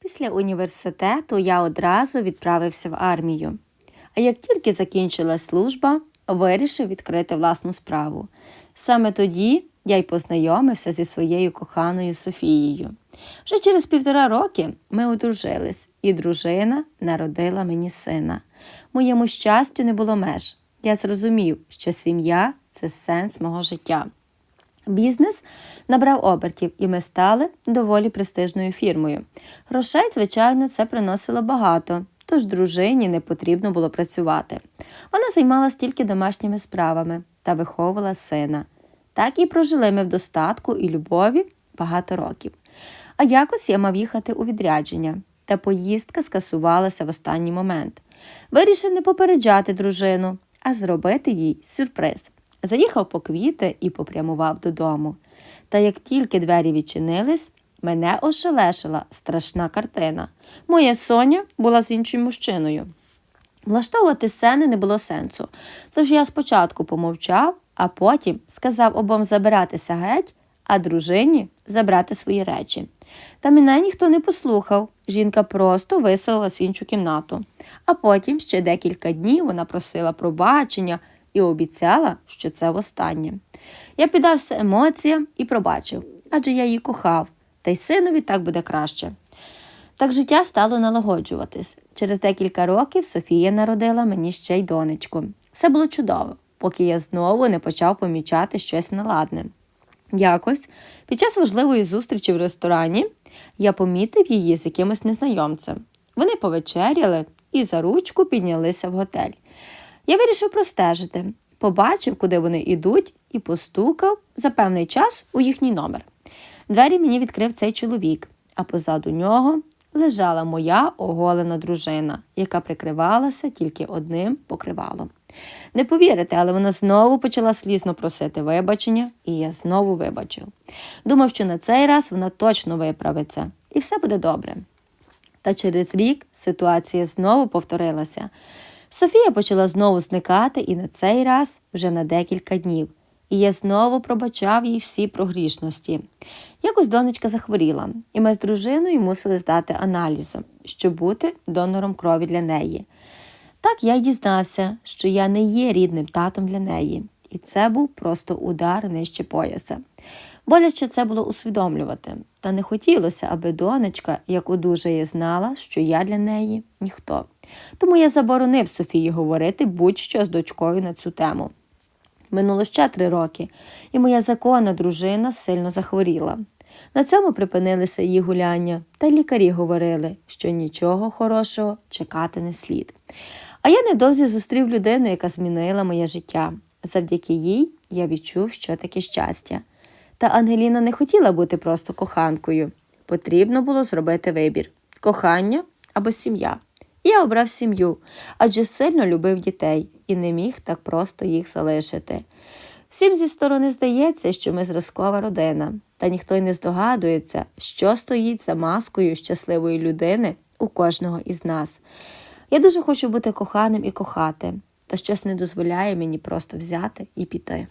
Після університету я одразу відправився в армію. А як тільки закінчилась служба, вирішив відкрити власну справу. Саме тоді я й познайомився зі своєю коханою Софією. Вже через півтора роки ми одружились, і дружина народила мені сина. Моєму щастю не було меж. Я зрозумів, що сім'я це сенс мого життя. Бізнес набрав обертів, і ми стали доволі престижною фірмою. Грошей, звичайно, це приносило багато, тож дружині не потрібно було працювати. Вона займалась тільки домашніми справами та виховувала сина. Так і прожили ми в достатку і любові багато років. А якось я мав їхати у відрядження, та поїздка скасувалася в останній момент. Вирішив не попереджати дружину, а зробити їй сюрприз. Заїхав по квіти і попрямував додому. Та як тільки двері відчинились, мене ошелешила страшна картина. Моя Соня була з іншим мужчиною. Влаштовувати сцени не було сенсу, тож я спочатку помовчав, а потім сказав обом забиратися геть, а дружині забрати свої речі. Та мене ніхто не послухав. Жінка просто виселилась в іншу кімнату. А потім ще декілька днів вона просила пробачення і обіцяла, що це востаннє. Я піддався емоціям і пробачив, адже я її кохав, та й синові так буде краще. Так життя стало налагоджуватись. Через декілька років Софія народила мені ще й донечку. Все було чудово, поки я знову не почав помічати щось неладне. Якось, під час важливої зустрічі в ресторані, я помітив її з якимось незнайомцем. Вони повечеряли і за ручку піднялися в готель. Я вирішив простежити, побачив, куди вони йдуть, і постукав за певний час у їхній номер. Двері мені відкрив цей чоловік, а позаду нього лежала моя оголена дружина, яка прикривалася тільки одним покривалом. Не повірите, але вона знову почала слізно просити вибачення, і я знову вибачив. Думав, що на цей раз вона точно виправиться, і все буде добре. Та через рік ситуація знову повторилася. Софія почала знову зникати і на цей раз вже на декілька днів. І я знову пробачав їй всі прогрішності. Якось донечка захворіла, і ми з дружиною мусили здати аналізи, щоб бути донором крові для неї. Так я й дізнався, що я не є рідним татом для неї, і це був просто удар нижче пояса. Боляче це було усвідомлювати, та не хотілося, аби донечка, як одужає, знала, що я для неї ніхто. Тому я заборонив Софії говорити будь-що з дочкою на цю тему. Минуло ще три роки, і моя законна дружина сильно захворіла. На цьому припинилися її гуляння, та лікарі говорили, що нічого хорошого чекати не слід. А я недовзі зустрів людину, яка змінила моє життя. Завдяки їй я відчув, що таке щастя. Та Ангеліна не хотіла бути просто коханкою. Потрібно було зробити вибір кохання або сім'я. Я обрав сім'ю, адже сильно любив дітей і не міг так просто їх залишити. Всім зі сторони здається, що ми зразкова родина, та ніхто й не здогадується, що стоїть за маскою щасливої людини у кожного із нас. Я дуже хочу бути коханим і кохати, та щось не дозволяє мені просто взяти і піти.